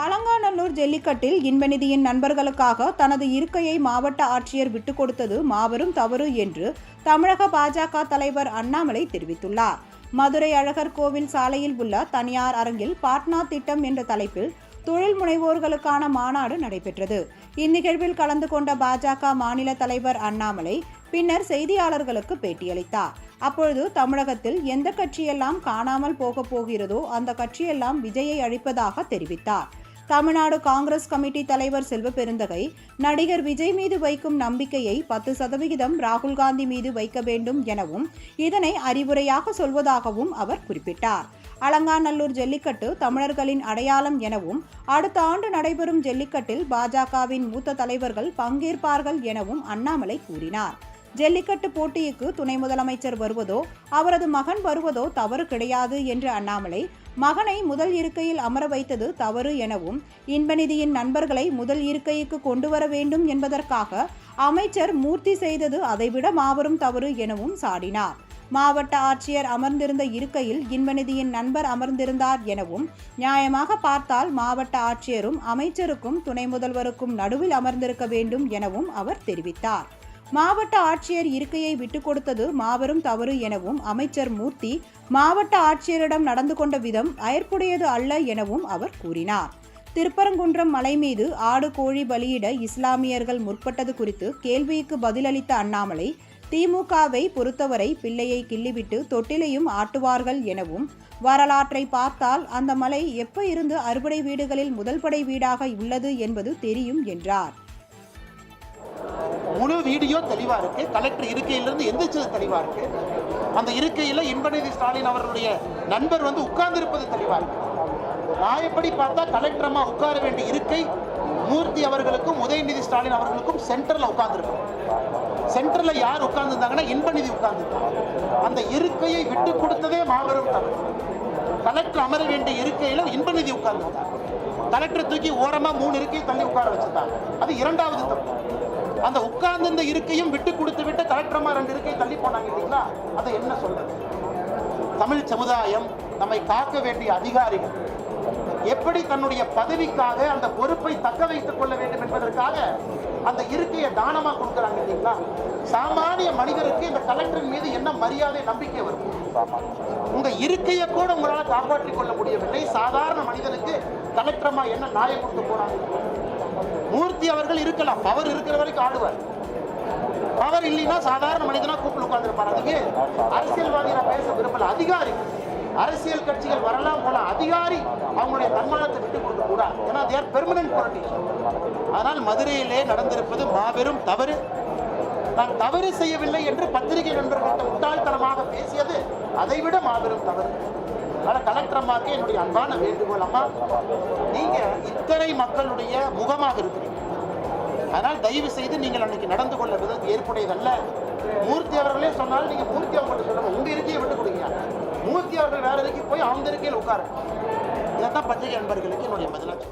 அலங்காநல்லூர் ஜல்லிக்கட்டில் இன்பநிதியின் நண்பர்களுக்காக தனது இருக்கையை மாவட்ட ஆட்சியர் விட்டுக் கொடுத்தது மாபெரும் தவறு என்று தமிழக பாஜக தலைவர் அண்ணாமலை தெரிவித்துள்ளார். மதுரை அழகர் கோவில் சாலையில் உள்ள தனியார் அரங்கில் பாட்னா திட்டம் என்ற தலைப்பில் தொழில் முனைவோர்களுக்கான மாநாடு நடைபெற்றது. இந்நிகழ்வில் கலந்து கொண்ட பாஜக மாநில தலைவர் அண்ணாமலை பின்னர் செய்தியாளர்களுக்கு பேட்டியளித்தார். அப்பொழுது தமிழகத்தில் எந்த கட்சியெல்லாம் காணாமல் போகப் போகிறதோ அந்த கட்சியெல்லாம் விஜயை அழிப்பதாக தெரிவித்தார். தமிழ்நாடு காங்கிரஸ் கமிட்டி தலைவர் செல்வ பெருந்தகை நடிகர் விஜய் மீது வைக்கும் நம்பிக்கையை பத்து சதவிகிதம் ராகுல் காந்தி மீது வைக்க வேண்டும் எனவும் இதனை அறிவுரையாக சொல்வதாகவும் அவர் குறிப்பிட்டார். அலங்காநல்லூர் ஜல்லிக்கட்டு தமிழர்களின் அடையாளம் எனவும் அடுத்த ஆண்டு நடைபெறும் ஜல்லிக்கட்டில் பாஜகவின் மூத்த தலைவர்கள் பங்கேற்பார்கள் எனவும் அண்ணாமலை கூறினார். ஜல்லிக்கட்டு போட்டிக்கு துணை முதலமைச்சர் வருவதோ அவரது மகன் வருவதோ தவறு கிடையாது என்று அண்ணாமலை மகனை முதல் இருக்கையில் அமர வைத்தது தவறு எனவும் இன்பநிதியின் நண்பர்களை முதல் இருக்கைக்கு கொண்டு வர வேண்டும் என்பதற்காக அமைச்சர் மூர்த்தி செய்தது அதைவிட மாபெரும் தவறு எனவும் சாடினார். மாவட்ட ஆட்சியர் அமர்ந்திருந்த இருக்கையில் இன்பநிதியின் நண்பர் அமர்ந்திருந்தார் எனவும் நியாயமாக பார்த்தால் மாவட்ட ஆட்சியரும் அமைச்சருக்கும் துணை முதல்வருக்கும் நடுவில் அமர்ந்திருக்க வேண்டும் எனவும் அவர் தெரிவித்தார். மாவட்ட ஆட்சியர் இருக்கையை விட்டுக் கொடுத்தது மாபெரும் தவறு எனவும் அமைச்சர் மூர்த்தி மாவட்ட ஆட்சியரிடம் நடந்து கொண்ட விதம் அயற்புடையது அல்ல எனவும் அவர் கூறினார். திருப்பரங்குன்றம் மலை மீது ஆடு கோழி பலியிட இஸ்லாமியர்கள் முற்பட்டது குறித்து கேள்விக்கு பதிலளித்த அண்ணாமலை திமுகவை பொறுத்தவரை பிள்ளையை கிள்ளிவிட்டு தொட்டிலையும் ஆட்டுவார்கள் எனவும் வரலாற்றை பார்த்தால் அந்த மலை எப்ப இருந்து அறுபடை வீடுகளில் முதல் படை வீடாக உள்ளது என்பது தெரியும் என்றார். முழு வீடியோ தெளிவா இருக்கு. கலெக்டர் இருக்கையிலிருந்து எந்திரிச்சது தெளிவா இருக்கு. அந்த இருக்கையில இன்பநிதி ஸ்டாலின் அவர்களுடைய நண்பர் வந்து உட்கார்ந்திருப்பது தெளிவாக தெளிவா இருக்கு. நான் எப்படி பார்த்தா கலெக்டர் அம்மா உட்கார வேண்டிய இருக்கை மூர்த்தி அவர்களுக்கும் உதயநிதி ஸ்டாலின் அவர்களுக்கும் சென்டர்ல உட்கார்ந்துருக்கும். சென்டர்ல யார் உட்கார்ந்துருந்தாங்கன்னா இன்பநிதி உட்கார்ந்துருக்காங்க. அந்த இருக்கையை விட்டு கொடுத்ததே மாபெரும் தவறு. கலெக்டர் அமர வேண்டிய இருக்கையில இன்பநிதி உட்கார்ந்துருந்தாங்க. கலெக்டர் தூக்கி ஓரமா மூணு இருக்கையை தள்ளி உட்கார வச்சிருந்தாங்க. அது இரண்டாவது தப்பு. அந்த உட்கார்ந்திருந்த இருக்கையும் விட்டு கொடுத்து விட்டு கலெக்டர்மா ரெண்டு இருக்கையை தள்ளி போனாங்க இல்லைங்களா? அதை என்ன சொல்றது? தமிழ் சமுதாயம் நம்மை காக்க வேண்டிய அதிகாரிகள் எப்படி தன்னுடைய பதவிக்காக அந்த பொறுப்பை தக்க வைத்துக் கொள்ள வேண்டும் என்பதற்காக அந்த இருக்கையை தானமா கொடுக்குறாங்க இல்லைங்களா? சாமானிய மனிதருக்கு இந்த கலெக்டரின் மீது என்ன மரியாதை நம்பிக்கை வரும்? உங்க இருக்கையை கூட உங்களால் காப்பாற்றிக் கொள்ள முடியவில்லை. சாதாரண மனிதனுக்கு கலெக்டரமா என்ன நாயம் கொடுத்து போறாங்க? மூர்த்தி அவர்கள் இருக்கலாம். பவர் இருக்கிற வரைக்கும் ஆடுவார். பவர் இல்லைன்னா சாதாரண மனிதனா கூப்பிட்டு உட்கார்ந்துருப்பார். அதுக்கு அரசியல்வாதி நான் பேச விரும்பல. அதிகாரி. அரசியல் கட்சிகள் வரலாம் போல அதிகாரி அவங்களுடைய தன்மானத்தை விட்டு கொடுக்க கூடாது. ஏன்னா தேர் பெர்மனன்ட் பொலிட்டிஷியன் அதனால் மதுரையிலே நடந்திருப்பது மாபெரும் தவறு. நான் தவறு செய்யவில்லை என்று பத்திரிகை நண்பர்கள்ட்ட முட்டாள்தனமாக பேசியது அதைவிட மாபெரும் தவறு. அதனால கலெக்டர் அம்மாவுக்கு என்னுடைய அன்பான வேண்டுகோள் அம்மா நீங்க இத்தனை மக்களுடைய முகமாக இருக்கிறீங்க. அதனால் தயவு செய்து நீங்கள் அன்னைக்கு நடந்து கொள்ள விதம் ஏற்புடையதல்ல. மூர்த்தி அவர்களே சொன்னால் நீங்க மூர்த்தி அவங்கள்ட்ட சொல்லுங்க. உங்கள் இருக்கையை விட்டு கொடுங்க. மூர்த்தி அவர்கள் வேறு இருக்கை போய் அவங்க இருக்கையில் உட்காரு? இதைத்தான் பத்திரிகை நண்பர்களுக்கு என்னுடைய பதிலாக